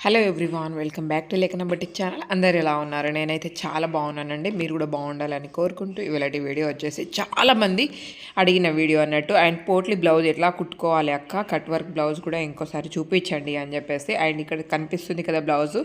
Hello everyone welcome back to Lekhana batik channel అందరు ఎలా ఉన్నారు? నేనైతే చాలా బాగున్నానండి. మీరు కూడా బాగుండాలని కోరుకుంటూ ఇవాళటి వీడియో వచ్చేసి చాలామంది అడిగిన వీడియో అన్నట్టు. అండ్ పోట్లీ బ్లౌజ్ ఎట్లా కుట్టుకోవాలి అక్క? కట్ వర్క్ బ్లౌజ్ కూడా ఇంకోసారి చూపించండి అని చెప్పేసి. అండ్ ఇక్కడ కనిపిస్తుంది కదా బ్లౌజ్.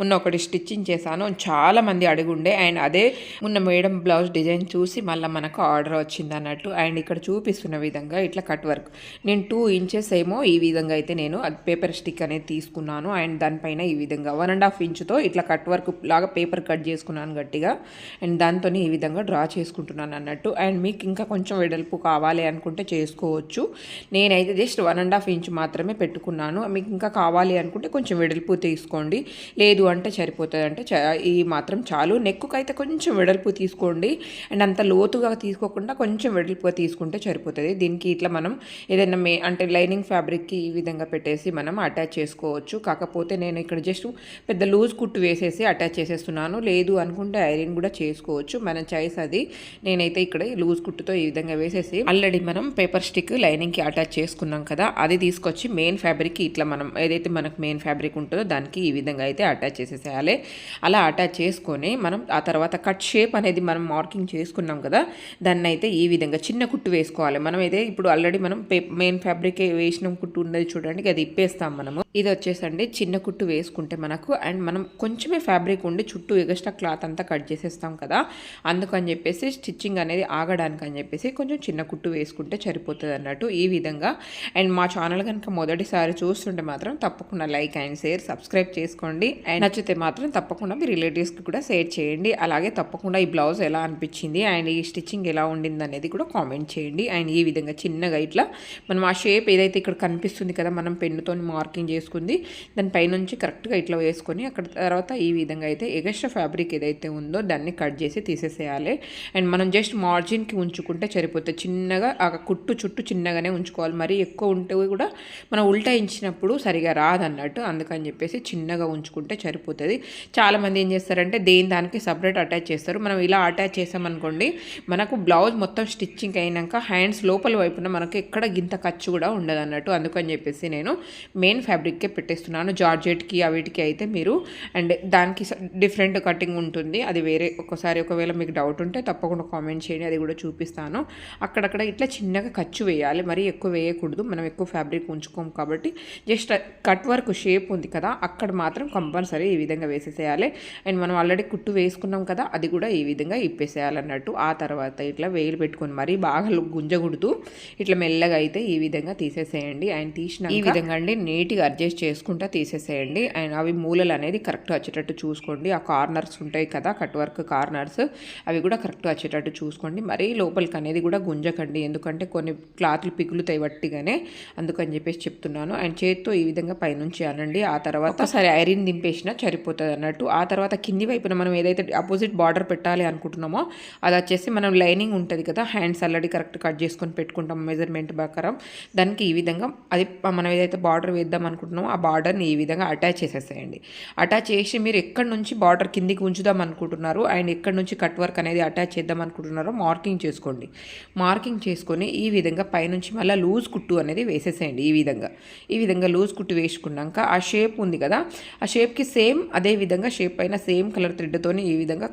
మొన్న ఒకటి స్టిచ్చింగ్ చేశాను. చాలామంది అడుగుండే. అండ్ అదే మొన్న మేడం బ్లౌజ్ డిజైన్ చూసి మళ్ళీ మనకు ఆర్డర్ వచ్చింది అన్నట్టు. అండ్ ఇక్కడ చూపిస్తున్న విధంగా ఇట్లా కట్ వర్క్ నేను టూ ఇంచెస్ ఏమో ఈ విధంగా అయితే నేను అది పేపర్ స్టిక్ అనేది తీసుకున్నాను. అండ్ దాని దానిపైన ఈ విధంగా వన్ అండ్ హాఫ్ ఇంచుతో ఇట్లా కట్ వర్క్ లాగా పేపర్ కట్ చేసుకున్నాను గట్టిగా. అండ్ దాంతో ఈ విధంగా డ్రా చేసుకుంటున్నాను అన్నట్టు. అండ్ మీకు ఇంకా కొంచెం వెడల్పు కావాలి అనుకుంటే చేసుకోవచ్చు. నేనైతే just one and half inch మాత్రమే పెట్టుకున్నాను. మీకు ఇంకా కావాలి అనుకుంటే కొంచెం వెడల్పు తీసుకోండి. లేదు అంటే సరిపోతుంది అంటే చ- ఈ మాత్రం చాలు. నెక్కుకు అయితే కొంచెం వెడల్పు తీసుకోండి. అండ్ అంత లోతుగా తీసుకోకుండా కొంచెం వెడల్పుగా తీసుకుంటే సరిపోతుంది. దీనికి ఇట్లా మనం ఏదైనా మే అంటే లైనింగ్ ఫ్యాబ్రిక్కి ఈ విధంగా పెట్టేసి మనం అటాచ్ చేసుకోవచ్చు. కాకపోతే నేను నేను ఇక్కడ జస్ట్ పెద్ద లూజ్ కుట్టు వేసేసి అటాచ్ చేసేస్తున్నాను. లేదు అనుకుంటే ఐరన్ కూడా చేసుకోవచ్చు. మన చాయిస్ అది. నేనైతే ఇక్కడ లూజ్ కుట్టుతో ఈ విధంగా వేసేసి ఆల్రెడీ మనం పేపర్ స్టిక్ లైనింగ్కి అటాచ్ చేసుకున్నాం కదా అది తీసుకొచ్చి మెయిన్ ఫ్యాబ్రిక్కి ఇట్లా మనం ఏదైతే మనకు మెయిన్ ఫ్యాబ్రిక్ ఉంటుందో దానికి ఈ విధంగా అయితే అటాచ్ చేసేసేయాలి. అలా అటాచ్ చేసుకొని మనం ఆ తర్వాత కట్ షేప్ అనేది మనం మార్కింగ్ చేసుకున్నాం కదా దాన్ని అయితే ఈ విధంగా చిన్న కుట్టు వేసుకోవాలి. మనం అయితే ఇప్పుడు ఆల్రెడీ మనం మెయిన్ ఫ్యాబ్రిక్ వేసిన కుట్టు ఉన్నది చూడండి అది ఇప్పేస్తాం మనము. ఇది వచ్చేసండి చిన్న కుట్టు వేసుకుంటే మనకు అండ్ మనం కొంచెమే ఫ్యాబ్రిక్ ఉండి చుట్టూ ఎగస్ట్రా క్లాత్ అంతా కట్ చేసేస్తాం కదా. అందుకని చెప్పేసి స్టిచ్చింగ్ అనేది ఆగడానికి అని చెప్పేసి కొంచెం చిన్న కుట్టు వేసుకుంటే సరిపోతుంది అన్నట్టు ఈ విధంగా. అండ్ మా ఛానల్ కనుక మొదటిసారి చూస్తుంటే మాత్రం తప్పకుండా లైక్ అండ్ షేర్ సబ్స్క్రైబ్ చేసుకోండి. అండ్ నచ్చితే మాత్రం తప్పకుండా మీ రిలేటివ్స్కి కూడా షేర్ చేయండి. అలాగే తప్పకుండా ఈ బ్లౌజ్ ఎలా అనిపించింది అండ్ ఈ స్టిచ్చింగ్ ఎలా ఉండింది అనేది కూడా కామెంట్ చేయండి. అండ్ ఈ విధంగా చిన్నగా ఇట్లా మనం ఆ షేప్ ఏదైతే ఇక్కడ కనిపిస్తుంది కదా మనం పెన్నుతో మార్కింగ్ చేసుకుంది దాని నుంచి కరెక్ట్గా ఇట్లా వేసుకొని అక్కడ తర్వాత ఈ విధంగా అయితే ఎగస్ట్రా ఫ్యాబ్రిక్ ఏదైతే ఉందో దాన్ని కట్ చేసి తీసేసేయాలి. అండ్ మనం జస్ట్ మార్జిన్కి ఉంచుకుంటే సరిపోతుంది. చిన్నగా ఆ కుట్టు చుట్టూ చిన్నగానే ఉంచుకోవాలి. మరి ఎక్కువ ఉంటే కూడా మనం ఉల్టాయించినప్పుడు సరిగా రాదన్నట్టు అందుకని చెప్పేసి చిన్నగా ఉంచుకుంటే సరిపోతుంది. చాలామంది ఏం చేస్తారంటే దేని దానికి సపరేట్ అటాచ్ చేస్తారు. మనం ఇలా అటాచ్ చేసామనుకోండి మనకు బ్లౌజ్ మొత్తం స్టిచ్చింగ్ అయినాక హ్యాండ్స్ లోపల వైపున మనకు ఎక్కడ గింత ఖర్చు కూడా ఉండదు అన్నట్టు అందుకని చెప్పేసి నేను మెయిన్ ఫ్యాబ్రిక్కే పెట్టేస్తున్నాను. జార్జెట్ జార్జెట్కి అవిటికి అయితే మీరు అండ్ దానికి డిఫరెంట్ కటింగ్ ఉంటుంది. అది వేరే ఒక్కసారి ఒకవేళ మీకు డౌట్ ఉంటే తప్పకుండా కామెంట్ చేయండి. అది కూడా చూపిస్తాను. అక్కడక్కడ ఇట్లా చిన్నగా ఖర్చు వేయాలి. మరీ ఎక్కువ వేయకూడదు. మనం ఎక్కువ ఫ్యాబ్రిక్ ఉంచుకోం కాబట్టి జస్ట్ కట్ వర్క్ షేప్ ఉంది కదా అక్కడ మాత్రం కంపల్సరీ ఈ విధంగా వేసేసేయాలి. అండ్ మనం ఆల్రెడీ కుట్టు వేసుకున్నాం కదా అది కూడా ఈ విధంగా ఇప్పేసేయాలన్నట్టు ఆ తర్వాత ఇట్లా వేలు పెట్టుకొని మరీ బాగా గుంజగుడుతూ ఇట్లా మెల్లగా అయితే ఈ విధంగా తీసేసేయండి. అండ్ తీసిన ఈ విధంగా అండి? నీట్గా అడ్జస్ట్ చేసుకుంటా తీసేసేయండి. అండ్ అవి మూలలు అనేది కరెక్ట్ వచ్చేటట్టు చూసుకోండి. ఆ కార్నర్స్ ఉంటాయి కదా కట్ వర్క్ కార్నర్స్ అవి కూడా కరెక్ట్ వచ్చేటట్టు చూసుకోండి. మరీ లోపలికి అనేది కూడా గుంజకండి. ఎందుకంటే కొన్ని క్లాత్లు పిగులుతాయి వట్టిగానే. అందుకని చెప్పేసి చెప్తున్నాను. అండ్ చేతితో ఈ విధంగా పైనుంచి అనండి. ఆ తర్వాత ఒకసారి ఐరన్ దింపేసినా సరిపోతుంది అన్నట్టు. ఆ తర్వాత కింది వైపున మనం ఏదైతే అపోజిట్ బార్డర్ పెట్టాలి అనుకుంటున్నామో అది వచ్చేసి మనం లైనింగ్ ఉంటుంది కదా హ్యాండ్స్ ఆల్రెడీ కరెక్ట్ కట్ చేసుకొని పెట్టుకుంటాం మెజర్మెంట్ ప్రకారం. దానికి ఈ విధంగా అది మనం ఏదైతే బార్డర్ వేద్దాం అనుకుంటున్నామో ఆ బార్డర్ని ఈ విధంగా అటాచ్ చేసేసేయండి. అటాచ్ చేసి మీరు ఎక్కడి నుంచి బార్డర్ కిందికి ఉంచుదాం అనుకుంటున్నారు? అండ్ ఎక్కడి నుంచి కట్ వర్క్ అనేది అటాచ్ చేద్దాం అనుకుంటున్నారో మార్కింగ్ చేసుకోండి. మార్కింగ్ చేసుకొని ఈ విధంగా పైనుంచి మళ్ళీ లూజ్ కుట్టు అనేది వేసేసేయండి ఈ విధంగా. ఈ విధంగా లూజ్ కుట్టు వేసుకున్నాక ఆ షేప్ ఉంది కదా ఆ షేప్కి సేమ్ అదే విధంగా షేప్ పైన సేమ్ కలర్ థ్రెడ్తోని ఈ విధంగా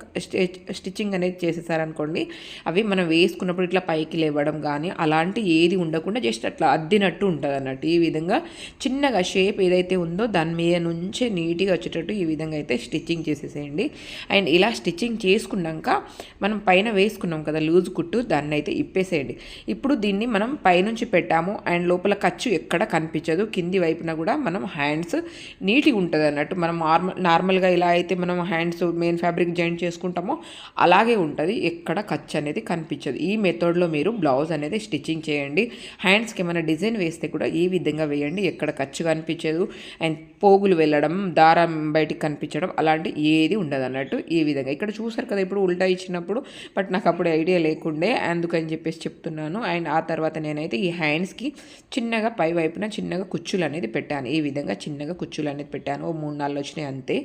స్టిచ్చింగ్ అనేది చేసేసారనుకోండి అవి మనం వేసుకున్నప్పుడు ఇట్లా పైకి లేవడం కానీ అలాంటి ఏది ఉండకుండా జస్ట్ అట్లా అద్దినట్టు ఉంటుంది అన్నట్టు ఈ విధంగా చిన్నగా షేప్ ఏదైతే ఉందో దాని మీద నుంచే నీట్గా వచ్చేటట్టు ఈ విధంగా అయితే స్టిచ్చింగ్ చేసేసేయండి. అండ్ ఇలా స్టిచ్చింగ్ చేసుకున్నాక మనం పైన వేసుకున్నాం కదా లూజ్ కుట్టు దాన్ని అయితే ఇప్పేసేయండి. ఇప్పుడు దీన్ని మనం పైనుంచి పెట్టాము. అండ్ లోపల ఖర్చు ఎక్కడ కనిపించదు. కింది వైపున కూడా మనం హ్యాండ్స్ నీట్గా ఉంటుంది అన్నట్టు. మనం నార్మల్ నార్మల్గా ఇలా అయితే మనం హ్యాండ్స్ మెయిన్ ఫ్యాబ్రిక్ జాయింట్ చేసుకుంటామో అలాగే ఉంటుంది. ఎక్కడ ఖర్చు అనేది కనిపించదు. ఈ మెథడ్లో మీరు బ్లౌజ్ అనేది స్టిచ్చింగ్ చేయండి. హ్యాండ్స్కి ఏమైనా డిజైన్ వేస్తే కూడా ఈ విధంగా వేయండి. ఎక్కడ ఖర్చు కనిపించదు. అండ్ పో పోగులు వెళ్ళడం దారం బయటికి కనిపించడం అలాంటి ఏది ఉండదు అన్నట్టు ఈ విధంగా. ఇక్కడ చూసారు కదా ఇప్పుడు ఉల్టా ఇచ్చినప్పుడు బట్ నాకు అప్పుడు ఐడియా లేకుండే అందుకని చెప్పేసి చెప్తున్నాను. అండ్ ఆ తర్వాత నేనైతే ఈ హ్యాండ్స్కి చిన్నగా పై వైపున చిన్నగా కుచ్చులు అనేది పెట్టాను. ఈ విధంగా చిన్నగా కుచ్చులు అనేది పెట్టాను. ఓ మూడు నాలుగు వచ్చినాయి అంతే.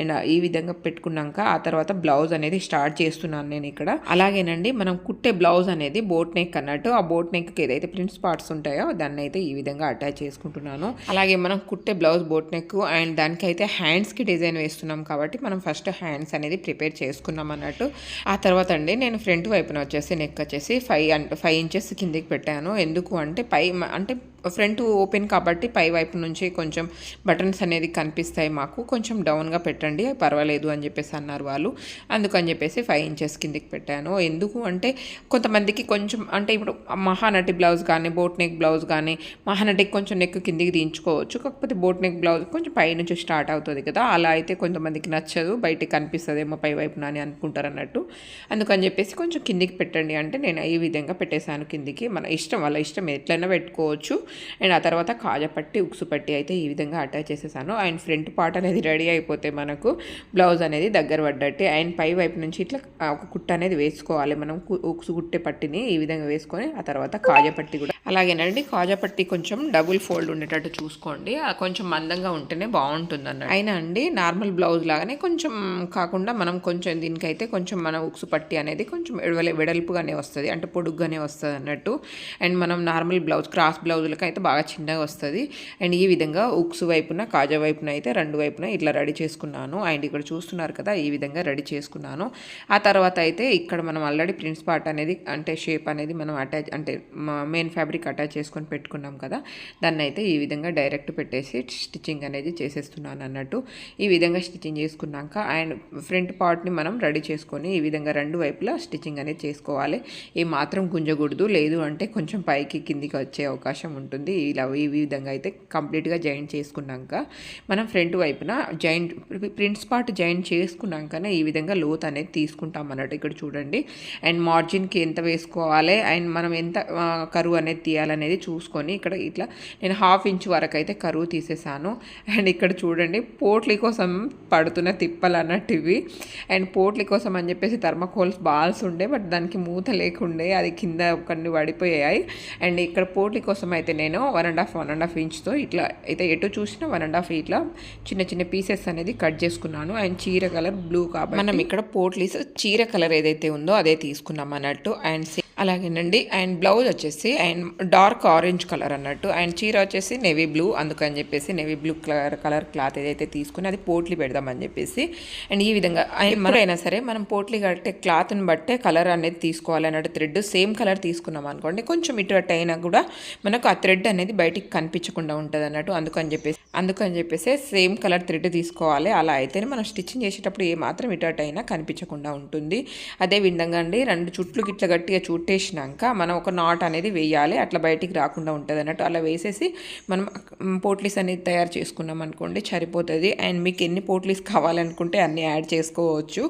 అండ్ ఈ విధంగా పెట్టుకున్నాక ఆ తర్వాత బ్లౌజ్ అనేది స్టార్ట్ చేస్తున్నాను నేను ఇక్కడ. అలాగేనండి మనం కుట్టే బ్లౌజ్ అనేది బోట్ నెక్ అన్నట్టు. ఆ బోట్ నెక్కి ఏదైతే ప్రింట్స్ పార్ట్స్ ఉంటాయో దాన్ని అయితే ఈ విధంగా అటాచ్ చేసుకుంటున్నాను. అలాగే మనం కుట్టే blouse boat neck neck and దానికైతే హ్యాండ్స్కి డిజైన్ వేస్తున్నాం కాబట్టి మనం ఫస్ట్ హ్యాండ్స్ అనేది ప్రిపేర్ చేసుకున్నాం అన్నట్టు. ఆ తర్వాత అండి నేను ఫ్రంట్ వైపున వచ్చేసి నెక్ వచ్చేసి ఫైవ్ అండ్ ఫైవ్ ఇంచెస్ కిందికి పెట్టాను. ఎందుకు అంటే పై అంటే ఫ్రంట్ ఓపెన్ కాబట్టి పై వైపు నుంచి కొంచెం బటన్స్ అనేది కనిపిస్తాయి మాకు. కొంచెం డౌన్గా పెట్టండి పర్వాలేదు అని చెప్పేసి అన్నారు వాళ్ళు. అందుకని చెప్పేసి ఫైవ్ ఇంచెస్ కిందికి పెట్టాను. ఎందుకు అంటే కొంతమందికి కొంచెం అంటే ఇప్పుడు మహానటి బ్లౌజ్ కానీ బోట్ నెక్ బ్లౌజ్ కానీ మహానటికి కొంచెం నెక్ కిందికి దించుకోవచ్చు. కాకపోతే బోట్ నెక్ బ్లౌజ్ కొంచెం పై నుంచి స్టార్ట్ అవుతుంది కదా. అలా అయితే కొంతమందికి నచ్చదు. బయటికి కనిపిస్తుందేమో పై వైపున అని అనుకుంటారు అన్నట్టు. అందుకని చెప్పేసి కొంచెం కిందికి పెట్టండి అంటే నేను ఈ విధంగా పెట్టేశాను కిందికి. మన ఇష్టం వాళ్ళ ఇష్టం ఎట్లయినా పెట్టుకోవచ్చు. అండ్ ఆ తర్వాత కాజపట్టి ఉక్సు పట్టి అయితే ఈ విధంగా అటాచ్ చేసేసాను. అండ్ ఫ్రంట్ పార్ట్ అనేది రెడీ అయిపోతే మనకు బ్లౌజ్ అనేది దగ్గర పడ్డట్టు. అండ్ పై వైపు నుంచి ఇట్లా ఒక కుట్ట అనేది వేసుకోవాలి. మనం ఉక్సు కుట్టే పట్టిని ఈ విధంగా వేసుకొని ఆ తర్వాత కాజపట్టి కూడా. అలాగేనండి కాజపట్టి కొంచెం డబుల్ ఫోల్డ్ ఉండేటట్టు చూసుకోండి. కొంచెం మందంగా ఉంటేనే బాగుంటుంది అన్నట్టు అయినా అండి నార్మల్ బ్లౌజ్ లాగానే కొంచెం కాకుండా మనం కొంచెం దీనికైతే కొంచెం మన ఉక్సు పట్టి అనేది కొంచెం వెడల్పుగానే వస్తుంది. అంటే పొడుగ్గానే వస్తుంది అన్నట్టు అండ్ మనం నార్మల్ బ్లౌజ్ క్రాస్ బ్లౌజులకి అయితే బాగా చిన్నగా వస్తుంది. అండ్ ఈ విధంగా ఉక్స్ వైపున కాజా వైపున అయితే రెండు వైపున ఇట్లా రెడీ చేసుకున్నాను. అండ్ ఇక్కడ చూస్తున్నారు కదా ఈ విధంగా రెడీ చేసుకున్నాను. ఆ తర్వాత అయితే ఇక్కడ మనం ఆల్రెడీ ప్రిన్స్ పార్ట్ అనేది అంటే షేప్ అనేది మనం అటాచ్ అంటే మెయిన్ ఫ్యాబ్రిక్ అటాచ్ చేసుకొని పెట్టుకున్నాం కదా దాన్ని అయితే ఈ విధంగా డైరెక్ట్ పెట్టేసి స్టిచ్చింగ్ అనేది చేసేస్తున్నాను అన్నట్టు. ఈ విధంగా స్టిచ్చింగ్ చేసుకున్నాక అండ్ ఫ్రంట్ పార్ట్ని మనం రెడీ చేసుకొని ఈ విధంగా రెండు వైపులా స్టిచ్చింగ్ అనేది చేసుకోవాలి. ఏ మాత్రం గుంజకూడదు లేదు అంటే కొంచెం పైకి కిందికి వచ్చే అవకాశం ఉంటుంది. ఉంటుంది. ఇలా ఈ విధంగా అయితే కంప్లీట్గా జాయింట్ చేసుకున్నాక మనం ఫ్రంట్ వైపున జాయింట్ ప్రింట్స్ పార్ట్ జాయింట్ చేసుకున్నాకనే ఈ విధంగా లోత్ అనేది తీసుకుంటాం అన్నట్టు ఇక్కడ చూడండి. అండ్ మార్జిన్కి ఎంత వేసుకోవాలి? అండ్ మనం ఎంత కరువు అనేది తీయాలనేది చూసుకొని ఇక్కడ ఇట్లా నేను హాఫ్ ఇంచ్ వరకు అయితే కరువు తీసేసాను. అండ్ ఇక్కడ చూడండి పోట్లీ కోసం పడుతున్న తిప్పలు అన్నట్టు ఇవి అండ్ పోట్లీ కోసం అని చెప్పేసి థర్మకోల్స్ బాల్స్ ఉండే బట్ దానికి మూత లేకుండే అది కింద కొన్ని పడిపోయాయి. అండ్ ఇక్కడ పోట్లీ కోసం అయితే నేను one and half one and half ఇంచ్తో ఇట్లా అయితే ఎటు చూసినా వన్ అండ్ హాఫ్ ఇట్లా చిన్న చిన్న పీసెస్ అనేది కట్ చేసుకున్నాను. అండ్ చీర కలర్ బ్లూ కాబట్టి మనం ఇక్కడ పోట్లీస్ చీర కలర్ ఏదైతే ఉందో అదే తీసుకున్నాం అన్నట్టు. అండ్ అలాగేనండి. అండ్ బ్లౌజ్ వచ్చేసి అండ్ డార్క్ ఆరెంజ్ కలర్ అన్నట్టు. అండ్ చీర వచ్చేసి నెవీ బ్లూ అందుకని చెప్పేసి navy blue colour colour cloth ఏదైతే తీసుకుని అది పోట్లీ పెడదామని చెప్పేసి. అండ్ ఈ విధంగా ఎప్పుడైనా సరే మనం పోట్లీ కట్టే క్లాత్ని బట్టే కలర్ అనేది తీసుకోవాలి అన్నట్టు థ్రెడ్ సేమ్ కలర్ తీసుకున్నాం అనుకోండి కొంచెం ఇటు అటు అయినా కూడా మనకు ఆ థ్రెడ్ అనేది బయటికి కనిపించకుండా ఉంటుంది అన్నట్టు. అందుకని చెప్పేసి అందుకని చెప్పేసి సేమ్ కలర్ థ్రెడ్ తీసుకోవాలి. అలా అయితేనే మనం స్టిచ్చింగ్ చేసేటప్పుడు ఏ మాత్రం ఇటు అటు అయినా కనిపించకుండా ఉంటుంది. అదే విధంగా అండి రెండు చుట్లు గిట్ల గట్టిగా చుట్టూ చుట్టేసినాక మనం ఒక నాట్ అనేది వేయాలి. అట్లా బయటికి రాకుండా ఉంటుంది అన్నట్టు. అలా వేసేసి మనం పోట్లీస్ అనేది తయారు చేసుకున్నాం అనుకోండి సరిపోతుంది. అండ్ మీకు ఎన్ని పోట్లీస్ కావాలనుకుంటే అన్నీ యాడ్ చేసుకోవచ్చు.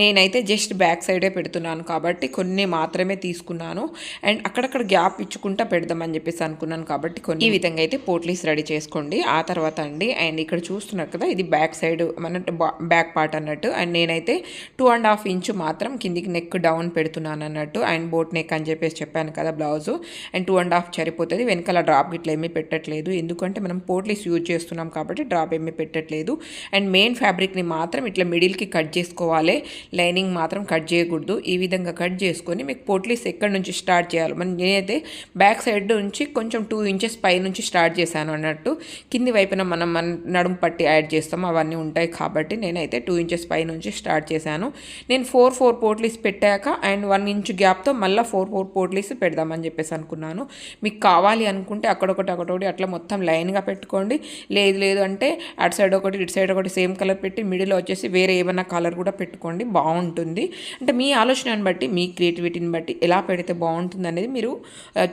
నేనైతే జస్ట్ బ్యాక్ సైడే పెడుతున్నాను కాబట్టి కొన్ని మాత్రమే తీసుకున్నాను. అండ్ అక్కడక్కడ గ్యాప్ ఇచ్చుకుంటా పెడదామని చెప్పేసి అనుకున్నాను కాబట్టి కొన్ని. ఈ విధంగా అయితే పోట్లీస్ రెడీ చేసుకోండి. ఆ తర్వాత అండి అండ్ ఇక్కడ చూస్తున్నారు కదా ఇది బ్యాక్ సైడ్ మన బ్యాక్ పార్ట్ అన్నట్టు. అండ్ నేనైతే టూ అండ్ హాఫ్ ఇంచు మాత్రం కిందికి నెక్ డౌన్ పెడుతున్నాను అన్నట్టు. అండ్ బోట్ నెక్ నెక్ అని చెప్పేసి చెప్పాను కదా blouse. And two and half సరిపోతుంది. వెనకాల డ్రాప్ ఇట్లా ఏమీ పెట్టట్లేదు. ఎందుకంటే మనం పోట్లీస్ యూజ్ చేస్తున్నాం కాబట్టి డ్రాప్ ఏమీ పెట్టట్లేదు. అండ్ మెయిన్ ఫ్యాబ్రిక్ని మాత్రం ఇట్లా మిడిల్కి కట్ చేసుకోవాలి. లైనింగ్ మాత్రం కట్ చేయకూడదు. ఈ విధంగా కట్ చేసుకొని మీకు పోట్లీస్ ఎక్కడి నుంచి స్టార్ట్ చేయాలి. మనం నేనైతే బ్యాక్ సైడ్ నుంచి కొంచెం టూ ఇంచెస్ పై నుంచి స్టార్ట్ చేశాను అన్నట్టు. కింది వైపున మనం మన నడుము పట్టి యాడ్ చేస్తాం. అవన్నీ ఉంటాయి కాబట్టి నేనైతే టూ ఇంచెస్ పై నుంచి స్టార్ట్ చేశాను. నేను ఫోర్ ఫోర్ పోట్లీస్ పెట్టాక అండ్ వన్ ఇంచ్ గ్యాప్తో మళ్ళీ ఫోర్ ఫోర్ పోట్లీస్ పెడదామని చెప్పేసి అనుకున్నాను. మీకు కావాలి అనుకుంటే అక్కడొకటి అక్కడొకటి అట్లా మొత్తం లైన్గా పెట్టుకోండి. లేదు లేదు అంటే అటు సైడ్ ఒకటి ఇటు సైడ్ ఒకటి సేమ్ కలర్ పెట్టి మిడిల్ వచ్చేసి వేరే ఏమైనా కలర్ కూడా పెట్టుకోండి. బాగుంటుంది. అంటే మీ ఆలోచనని బట్టి మీ క్రియేటివిటీని బట్టి ఎలా పెడితే బాగుంటుంది అనేది మీరు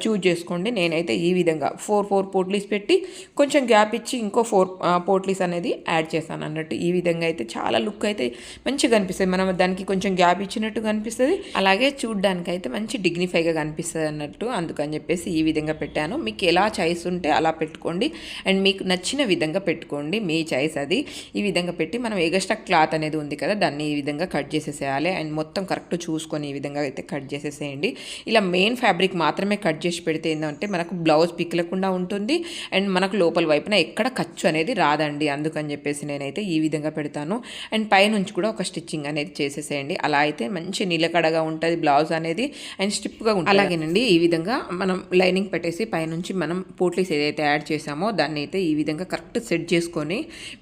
చూజ్ చేసుకోండి. నేనైతే ఈ విధంగా ఫోర్ ఫోర్ పోట్లీస్ పెట్టి కొంచెం గ్యాప్ ఇచ్చి ఇంకో ఫోర్ పోట్లీస్ అనేది యాడ్ చేశాను అన్నట్టు. ఈ విధంగా అయితే చాలా లుక్ అయితే మంచిగా కనిపిస్తుంది మనం దానికి కొంచెం గ్యాప్ ఇచ్చినట్టు కనిపిస్తుంది. అలాగే చూడడానికి అయితే మంచి డిగ్నిఫైగా కనిపిస్తుంది అన్నట్టు అందుకని చెప్పేసి ఈ విధంగా పెట్టాను. మీకు ఎలా చాయిస్ ఉంటే అలా పెట్టుకోండి. అండ్ మీకు నచ్చిన విధంగా పెట్టుకోండి. మీ చాయిస్ అది. ఈ విధంగా పెట్టి మనం ఎగస్ట్రా క్లాత్ అనేది ఉంది కదా దాన్ని ఈ విధంగా కట్ చేసేసేయాలి. అండ్ మొత్తం కరెక్ట్ చూసుకొని ఈ విధంగా అయితే కట్ చేసేసేయండి. ఇలా మెయిన్ ఫ్యాబ్రిక్ మాత్రమే కట్ చేసి పెడితే ఏంటంటే మనకు బ్లౌజ్ పిక్కలకుండా ఉంటుంది. అండ్ మనకు లోపల వైపున ఎక్కడ ఖర్చు అనేది రాదండి. అందుకని చెప్పేసి నేనైతే ఈ విధంగా పెడతాను. అండ్ పైనుంచి కూడా ఒక స్టిచ్చింగ్ అనేది చేసేసేయండి. అలా అయితే మంచి నిలకడగా ఉంటుంది బ్లౌజ్ అనేది. అండ్ స్టిప్గా ఉంటుంది. అలాగేనండి. ఈ విధంగా మనం లైనింగ్ పెట్టేసి పైనుంచి మనం పోట్లీస్ ఏదైతే యాడ్ చేసామో దాన్ని అయితే ఈ విధంగా కరెక్ట్ సెట్ చేసుకొని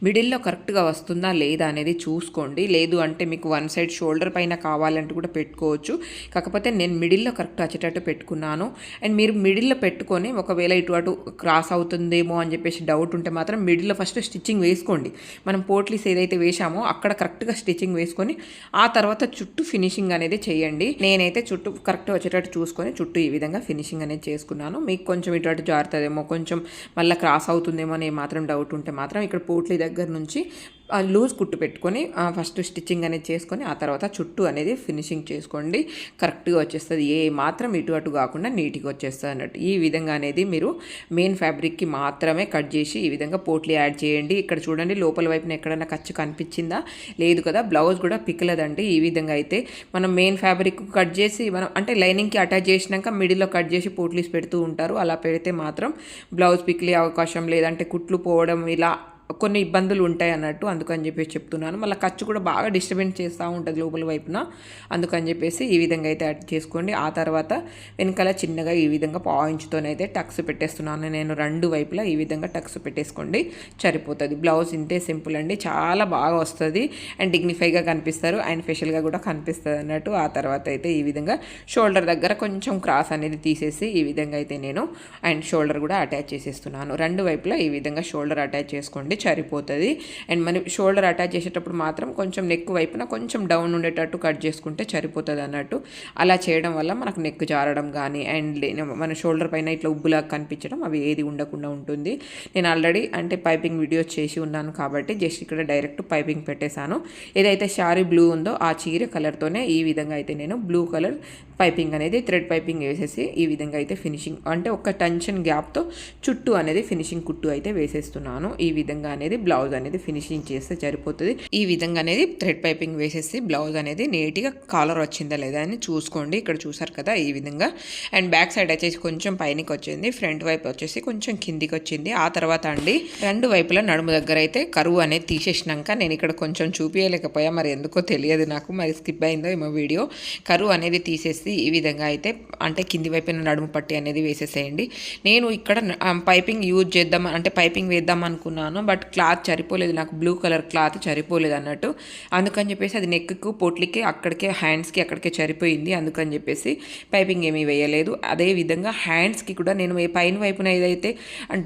మిడిల్లో కరెక్ట్గా వస్తుందా లేదా అనేది చూసుకోండి. లేదు అంటే మీకు వన్ సైడ్ షోల్డర్ పైన కావాలంటే కూడా పెట్టుకోవచ్చు. కాకపోతే నేను మిడిల్లో కరెక్ట్ వచ్చేటట్టు పెట్టుకున్నాను. అండ్ మీరు మిడిల్లో పెట్టుకొని ఒకవేళ ఇటు అటు క్రాస్ అవుతుందేమో అని చెప్పేసి డౌట్ ఉంటే మాత్రం మిడిల్లో ఫస్ట్ స్టిచ్చింగ్ వేసుకోండి. మనం పోట్లీస్ ఏదైతే వేసామో అక్కడ కరెక్ట్గా స్టిచ్చింగ్ వేసుకొని ఆ తర్వాత చుట్టూ ఫినిషింగ్ అనేది చేయండి. నేనైతే చుట్టూ కరెక్ట్ వచ్చేటట్టు చూసుకొని చుట్టూ ఈ విధంగా ఫినిషింగ్ అనేది చేసుకున్నాను. మీకు కొంచెం ఇటు అటు జారుతుందేమో కొంచెం మళ్ళీ క్రాస్ అవుతుందేమో అనే మాత్రం డౌట్ ఉంటే మాత్రం ఇక్కడ పోట్లీ దగ్గర నుంచి లూజ్ కుట్టు పెట్టుకొని ఫస్ట్ స్టిచ్చింగ్ అనేది చేసుకొని ఆ తర్వాత చుట్టూ అనేది ఫినిషింగ్ చేసుకోండి. కరెక్ట్గా వచ్చేస్తుంది. ఏ మాత్రం ఇటు అటు కాకుండా నీట్గా వచ్చేస్తుంది అన్నట్టు. ఈ విధంగా అనేది మీరు మెయిన్ ఫ్యాబ్రిక్కి మాత్రమే కట్ చేసి ఈ విధంగా పోట్లీ యాడ్ చేయండి. ఇక్కడ చూడండి లోపల వైపున ఎక్కడైనా ఖర్చు కనిపించిందా? లేదు కదా. బ్లౌజ్ కూడా పిక్కలేదండి. ఈ విధంగా అయితే మనం మెయిన్ ఫ్యాబ్రిక్ కట్ చేసి మనం అంటే లైనింగ్కి అటాచ్ చేసినాక మిడిల్లో కట్ చేసి పోట్లీస్ పెడుతూ ఉంటారు. అలా పెడితే మాత్రం బ్లౌజ్ పిక్లే అవకాశం లేదంటే కుట్లు పోవడం ఇలా కొన్ని ఇబ్బందులు ఉంటాయి అన్నట్టు అందుకని చెప్పేసి చెప్తున్నాను. మళ్ళీ ఖర్చు కూడా బాగా డిస్టర్బెన్స్ చేస్తూ ఉంటుంది లోపల వైపున. అందుకని చెప్పేసి ఈ విధంగా అయితే యాడ్ చేసుకోండి. ఆ తర్వాత వెనకాల చిన్నగా ఈ విధంగా పాయించుతోనైతే టక్స్ పెట్టేస్తున్నాను. నేను రెండు వైపులా ఈ విధంగా టక్స్ పెట్టేసుకోండి. సరిపోతుంది. బ్లౌజ్ ఇంతే సింపుల్ అండి. చాలా బాగా వస్తుంది. అండ్ డిగ్నిఫైగా కనిపిస్తారు. అండ్ ఫెషియల్గా కూడా కనిపిస్తుంది అన్నట్టు. ఆ తర్వాత అయితే ఈ విధంగా షోల్డర్ దగ్గర కొంచెం క్రాస్ అనేది తీసేసి ఈ విధంగా అయితే నేను అండ్ షోల్డర్ కూడా అటాచ్ చేసేస్తున్నాను. రెండు వైపులా ఈ విధంగా షోల్డర్ అటాచ్ చేసుకోండి. సరిపోతుంది అండ్ మనం షోల్డర్ అటాచ్ చేసేటప్పుడు మాత్రం కొంచెం నెక్ వైపున కొంచెం డౌన్ ఉండేటట్టు కట్ చేసుకుంటే సరిపోతుంది అన్నట్టు. అలా చేయడం వల్ల మనకు నెక్ జారడం కానీ అండ్ మన షోల్డర్ పైన ఇట్లా ఉబ్బులా కనిపించడం అవి ఏది ఉండకుండా ఉంటుంది. నేను ఆల్రెడీ అంటే పైపింగ్ వీడియో చేసి ఉన్నాను కాబట్టి జస్ట్ ఇక్కడ డైరెక్ట్ పైపింగ్ పెట్టేశాను. ఏదైతే శారీ బ్లూ ఉందో ఆ చీర కలర్తోనే ఈ విధంగా అయితే నేను బ్లూ కలర్ పైపింగ్ అనేది థ్రెడ్ పైపింగ్ వేసేసి ఈ విధంగా అయితే ఫినిషింగ్ అంటే ఒక టెన్షన్ గ్యాప్తో చుట్టూ అనేది ఫినిషింగ్ కుట్టు అయితే వేసేస్తున్నాను. ఈ విధంగా అనేది బ్లౌజ్ అనేది ఫినిషింగ్ చేస్తే సరిపోతుంది. ఈ విధంగా అనేది థ్రెడ్ పైపింగ్ వేసేసి బ్లౌజ్ అనేది నీట్గా కాలర్ వచ్చిందా లేదా అని చూసుకోండి. ఇక్కడ చూసారు కదా ఈ విధంగా. అండ్ బ్యాక్ సైడ్ వచ్చేసి కొంచెం పైనకి వచ్చింది ఫ్రంట్ వైపు వచ్చేసి కొంచెం కిందికి వచ్చింది. ఆ తర్వాత అండి రెండు వైపుల నడుము దగ్గర అయితే కరువు అనేది తీసేసినాక నేను ఇక్కడ కొంచెం చూపించలేకపోయా మరి ఎందుకో తెలియదు నాకు. మరి స్కిప్ అయిందో ఏమో వీడియో. కరువు అనేది తీసేసి ఈ విధంగా అయితే అంటే కింది వైపున నడుము పట్టి అనేది వేసేసేయండి. నేను ఇక్కడ పైపింగ్ యూజ్ చేద్దాం అంటే పైపింగ్ వేద్దాం అనుకున్నాను బట్ క్లాత్ సరిపోలేదు నాకు బ్లూ కలర్ క్లాత్ సరిపోలేదు అన్నట్టు. అందుకని చెప్పేసి అది నెక్కు పొట్లికి అక్కడికే హ్యాండ్స్కి అక్కడికే సరిపోయింది అందుకని చెప్పేసి పైపింగ్ ఏమీ వేయలేదు. అదే విధంగా హ్యాండ్స్కి కూడా నేను పైన వైపున ఏదైతే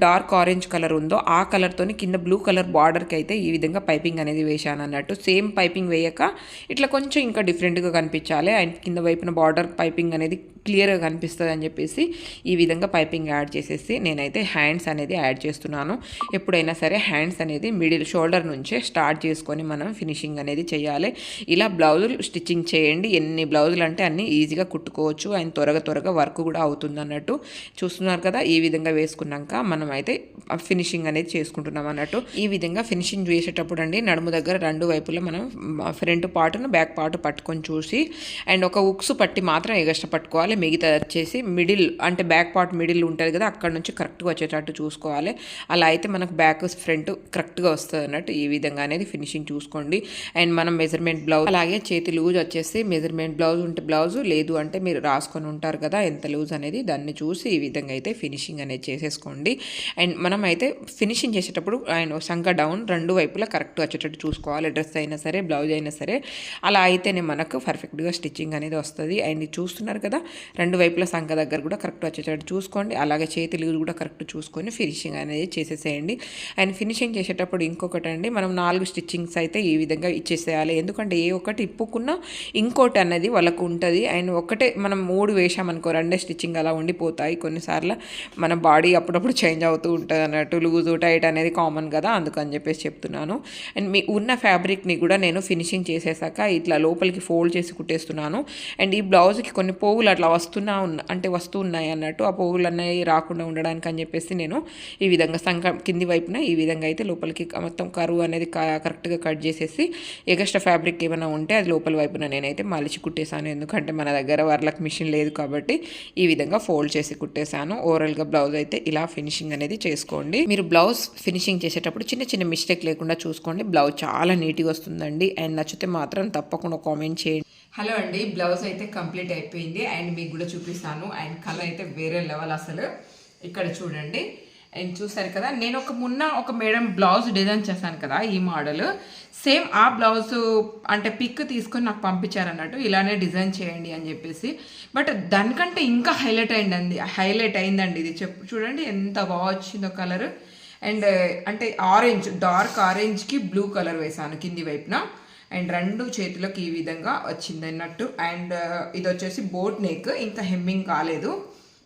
డార్క్ ఆరెంజ్ కలర్ ఉందో ఆ కలర్తోని కింద బ్లూ కలర్ బార్డర్కి అయితే ఈ విధంగా పైపింగ్ అనేది వేశాను అన్నట్టు. సేమ్ పైపింగ్ వేయక ఇట్లా కొంచెం ఇంకా డిఫరెంట్గా కనిపించాలి. అండ్ కింద వైపున బార్డర్ పైపింగ్ అనేది క్లియర్గా కనిపిస్తుంది అని చెప్పేసి ఈ విధంగా పైపింగ్ యాడ్ చేసేసి నేనైతే హ్యాండ్స్ అనేది యాడ్ చేస్తున్నాను. ఎప్పుడైనా సరే హ్యాండ్స్ అనేది మిడిల్ షోల్డర్ నుంచే స్టార్ట్ చేసుకొని మనం ఫినిషింగ్ అనేది చేయాలి. ఇలా బ్లౌజులు స్టిచ్చింగ్ చేయండి. ఎన్ని బ్లౌజులు అంటే అన్నీ ఈజీగా కుట్టుకోవచ్చు. అండ్ త్వరగా త్వరగా వర్క్ కూడా అవుతుంది అన్నట్టు చూస్తున్నారు కదా. ఈ విధంగా వేసుకున్నాక మనం అయితే ఫినిషింగ్ అనేది చేసుకుంటున్నాం అన్నట్టు. ఈ విధంగా ఫినిషింగ్ చేసేటప్పుడు అండి నడుము దగ్గర రెండు వైపులా మనం ఫ్రంట్ పార్ట్ను బ్యాక్ పార్ట్ పట్టుకొని చూసి అండ్ ఒక ఉక్స్ పట్టి మాత్రం ఎగస్ట్రా పట్టుకోవాలి. మిగతా వచ్చేసి మిడిల్ అంటే బ్యాక్ పార్ట్ మిడిల్ ఉంటుంది కదా అక్కడ నుంచి కరెక్ట్గా వచ్చేటట్టు చూసుకోవాలి. అలా అయితే మనకు బ్యాక్ ఫ్రంట్ కరెక్ట్గా వస్తుంది అన్నట్టు ఈ విధంగా అనేది ఫినిషింగ్ చూసుకోండి. అండ్ మనం మెజర్మెంట్ బ్లౌజ్ అలాగే చేతి లూజ్ వచ్చేసి మెజర్మెంట్ బ్లౌజ్ ఉంటే బ్లౌజ్ లేదు అంటే మీరు రాసుకొని ఉంటారు కదా ఎంత లూజ్ అనేది దాన్ని చూసి ఈ విధంగా అయితే ఫినిషింగ్ అనేది చేసేసుకోండి. అండ్ మనం అయితే ఫినిషింగ్ చేసేటప్పుడు అండ్ సంఖ డౌన్ రెండు వైపులా కరెక్ట్ వచ్చేటట్టు చూసుకోవాలి. డ్రెస్ అయినా సరే బ్లౌజ్ అయినా సరే అలా అయితేనే మనకు పర్ఫెక్ట్గా స్టిచ్చింగ్ అనేది వస్తుంది. అండ్ చూస్తున్నారు కదా. రెండు వైపుల సంఖ దగ్గర కూడా కరెక్ట్ వచ్చేటట్టు చూసుకోండి. అలాగే చేతి కూడా కరెక్ట్ చూసుకొని ఫినిషింగ్ అనేది చేసేసేయండి. అండ్ ఫినిషింగ్ చేసేటప్పుడు ఇంకొకటి అండి మనం నాలుగు స్టిచ్చింగ్స్ అయితే ఈ విధంగా ఇచ్చేసేయాలి. ఎందుకంటే ఏ ఒక్కటి ఇప్పుకున్నా ఇంకోటి అనేది వాళ్ళకు ఉంటుంది. అండ్ ఒకటే మనం మూడు వేసామనుకో రెండే స్టిచ్చింగ్ అలా ఉండిపోతాయి. కొన్నిసార్లు మన బాడీ అప్పుడప్పుడు చేంజ్ అవుతూ ఉంటుంది అన్నట్టు లూజ్ టైట్ అనేది కామన్ కదా అందుకని చెప్పేసి చెప్తున్నాను. అండ్ మీ ఉన్న ఫ్యాబ్రిక్ని కూడా నేను ఫినిషింగ్ చేసేసాక ఇట్లా లోపలికి ఫోల్డ్ చేసి కుట్టేస్తున్నాను. అండ్ ఈ బ్లౌజ్ రోజుకి కొన్ని పోగులు అట్లా వస్తున్నా ఉన్న అంటే వస్తూ ఉన్నాయి అన్నట్టు ఆ పోగులు అనేవి రాకుండా ఉండడానికి అని చెప్పేసి నేను ఈ విధంగా సంక కింది వైపున ఈ విధంగా అయితే లోపలికి మొత్తం కరువు అనేది కరెక్ట్గా కట్ చేసేసి ఎగస్ట్రా ఫ్యాబ్రిక్ ఏమైనా ఉంటే అది లోపల వైపున నేనైతే మలిచి కుట్టేశాను. ఎందుకంటే మన దగ్గర వర్లకు మిషన్ లేదు కాబట్టి ఈ విధంగా ఫోల్డ్ చేసి కుట్టేశాను. ఓవరాల్గా బ్లౌజ్ అయితే ఇలా ఫినిషింగ్ అనేది చేసుకోండి. మీరు బ్లౌజ్ ఫినిషింగ్ చేసేటప్పుడు చిన్న చిన్న మిస్టేక్ లేకుండా చూసుకోండి. బ్లౌజ్ చాలా నీట్గా వస్తుందండి. అండ్ నచ్చితే మాత్రం తప్పకుండా కామెంట్ చేయండి. హలో అండి బ్లౌజ్ అయితే కంప్లీట్ అయిపోయింది. అండ్ మీకు కూడా చూపిస్తాను. అండ్ కలర్ అయితే వేరే లెవెల్ అసలు. ఇక్కడ చూడండి. అండ్ చూసారు కదా నేను ఒక మొన్న ఒక మేడం బ్లౌజ్ డిజైన్ చేశాను కదా ఈ మోడల్ సేమ్ ఆ బ్లౌజ్ అంటే పిక్ తీసుకొని నాకు పంపించారన్నట్టు ఇలానే డిజైన్ చేయండి అని చెప్పేసి. బట్ దానికంటే ఇంకా హైలైట్ అయిందండి. హైలైట్ అయిందండి ఇది. చెప్పు చూడండి ఎంత బాగా వచ్చిందో కలర్. అండ్ అంటే ఆరెంజ్ డార్క్ ఆరెంజ్కి బ్లూ కలర్ వేసాను కింది వైపున. అండ్ రెండు చేతులకు ఈ విధంగా వచ్చింది అన్నట్టు. అండ్ uh, ఇది వచ్చేసి బోట్ నెక్. ఇంకా హెమ్మింగ్ కాలేదు.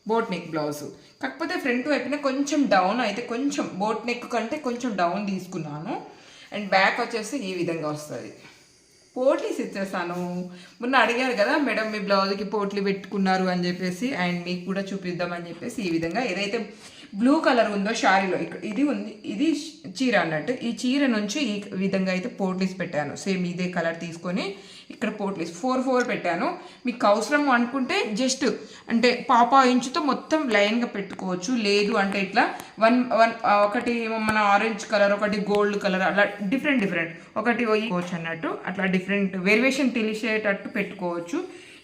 Boat neck blouse. కాకపోతే ఫ్రంట్ వైపున కొంచెం డౌన్ అయితే కొంచెం బోట్ నెక్ కంటే కొంచెం డౌన్ తీసుకున్నాను. అండ్ బ్యాక్ వచ్చేసి ఈ విధంగా వస్తుంది. పోట్లీస్ ఇచ్చేసాను మొన్న అడిగారు కదా మేడం మీ బ్లౌజ్కి పోట్లు పెట్టుకున్నారు అని చెప్పేసి అండ్ మీకు కూడా చూపిద్దామని చెప్పేసి ఈ విధంగా ఏదైతే బ్లూ కలర్ ఉందో శారీలో ఇక్కడ ఇది ఉంది ఇది చీర అన్నట్టు. ఈ చీర నుంచి ఈ విధంగా అయితే పోట్లీస్ పెట్టాను. సేమ్ ఇదే కలర్ తీసుకొని ఇక్కడ పోట్లీస్ ఫోర్ ఫోర్ పెట్టాను. మీకు అవసరం అనుకుంటే జస్ట్ అంటే పాపా ఇంచుతో మొత్తం లైన్గా పెట్టుకోవచ్చు. లేదు అంటే ఇట్లా వన్ వన్ ఒకటి మన ఆరెంజ్ కలర్ ఒకటి గోల్డ్ కలర్ అలా డిఫరెంట్ డిఫరెంట్. ఒకటి పోవచ్చు అన్నట్టు అట్లా డిఫరెంట్ వేరియేషన్ తెలిసేటట్టు పెట్టుకోవచ్చు.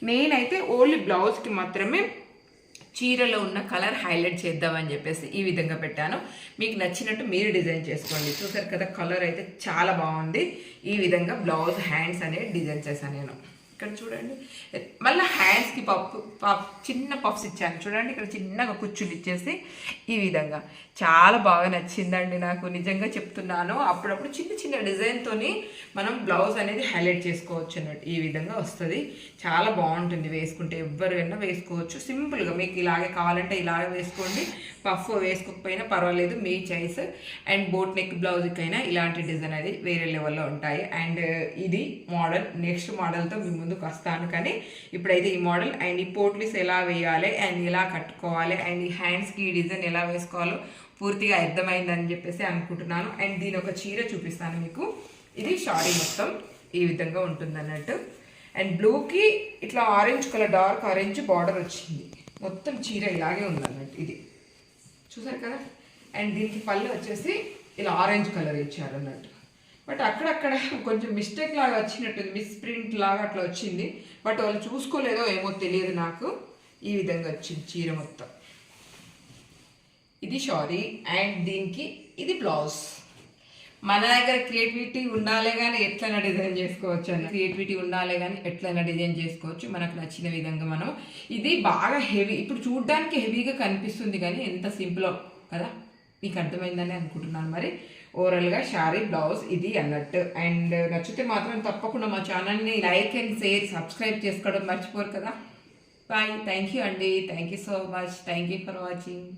నేనైతే ఓన్లీ బ్లౌజ్కి మాత్రమే చీరలో ఉన్న కలర్ హైలైట్ చేద్దామని చెప్పేసి ఈ విధంగా పెట్టాను. మీకు నచ్చినట్టు మీరు డిజైన్ చేసుకోండి. చూసారు కదా కలర్ అయితే చాలా బాగుంది. ఈ విధంగా బ్లౌజ్ హ్యాండ్స్ అనేది డిజైన్ చేశాను నేను. ఇక్కడ చూడండి. మళ్ళీ హ్యాండ్స్కి పప్పు పప్ చిన్న పప్స్ ఇచ్చాను. చూడండి ఇక్కడ చిన్నగా కుచ్చులు ఇచ్చేసి ఈ విధంగా. చాలా బాగా నచ్చిందండి నాకు. నిజంగా చెప్తున్నాను. అప్పుడప్పుడు చిన్న చిన్న డిజైన్తోని మనం బ్లౌజ్ అనేది హైలైట్ చేసుకోవచ్చు అన్నట్టు ఈ విధంగా వస్తుంది. చాలా బాగుంటుంది వేసుకుంటే. ఎవరైనా వేసుకోవచ్చు. సింపుల్గా మీకు ఇలాగే కావాలంటే ఇలాగే వేసుకోండి. పఫ్ వేసుకోకపోయినా పర్వాలేదు. మీ చాయిస్ అండ్ బోట్ నెక్ బ్లౌజ్కైనా ఇలాంటి డిజైన్ అనేది వేరే లెవెల్లో ఉంటాయి. అండ్ ఇది మోడల్ నెక్స్ట్ మోడల్తో మీ ముందుకు వస్తాను. కానీ ఇప్పుడైతే ఈ మోడల్ అండ్ ఈ పోట్లీస్ ఎలా వేయాలి అండ్ ఎలా కట్టుకోవాలి అండ్ ఈ హ్యాండ్స్కి ఈ డిజైన్ ఎలా వేసుకోవాలో పూర్తిగా అర్థమైందని చెప్పేసి అనుకుంటున్నాను. అండ్ దీని ఒక చీర చూపిస్తాను మీకు. ఇది షారీ మొత్తం ఈ విధంగా ఉంటుంది అన్నట్టు. అండ్ బ్లూకి ఇట్లా orange colour dark orange border వచ్చింది. మొత్తం చీర ఇలాగే ఉంది అన్నట్టు ఇది. చూసారు కదా? అండ్ దీనికి పళ్ళు వచ్చేసి ఇలా ఆరెంజ్ కలర్ ఇచ్చారు అన్నట్టు. బట్ అక్కడక్కడ కొంచెం మిస్టేక్ లాగా వచ్చినట్టుంది మిస్ ప్రింట్ లాగా అట్లా వచ్చింది. బట్ వాళ్ళు చూసుకోలేదో ఏమో తెలియదు నాకు. ఈ విధంగా వచ్చింది చీర మొత్తం. ఇది షారీ అండ్ దీనికి ఇది బ్లౌజ్. మన దగ్గర క్రియేటివిటీ ఉండాలే కానీ ఎట్లైనా డిజైన్ చేసుకోవచ్చు అన్న. క్రియేటివిటీ ఉండాలే కానీ ఎట్లైనా డిజైన్ చేసుకోవచ్చు. మనకు నచ్చిన విధంగా మనం ఇది బాగా హెవీ ఇప్పుడు చూడడానికి హెవీగా కనిపిస్తుంది కానీ ఎంత సింపుల్ కదా? మీకు అర్థమైందని అనుకుంటున్నాను మరి. ఓవరాల్గా శారీ బ్లౌజ్ ఇది అన్నట్టు. అండ్ నచ్చితే మాత్రం తప్పకుండా మా ఛానల్ని లైక్ అండ్ షేర్ సబ్స్క్రైబ్ చేసుకోవడం మర్చిపోరు కదా. బాయ్. థ్యాంక్ యూ అండి. Thank you so much. Thank you for watching.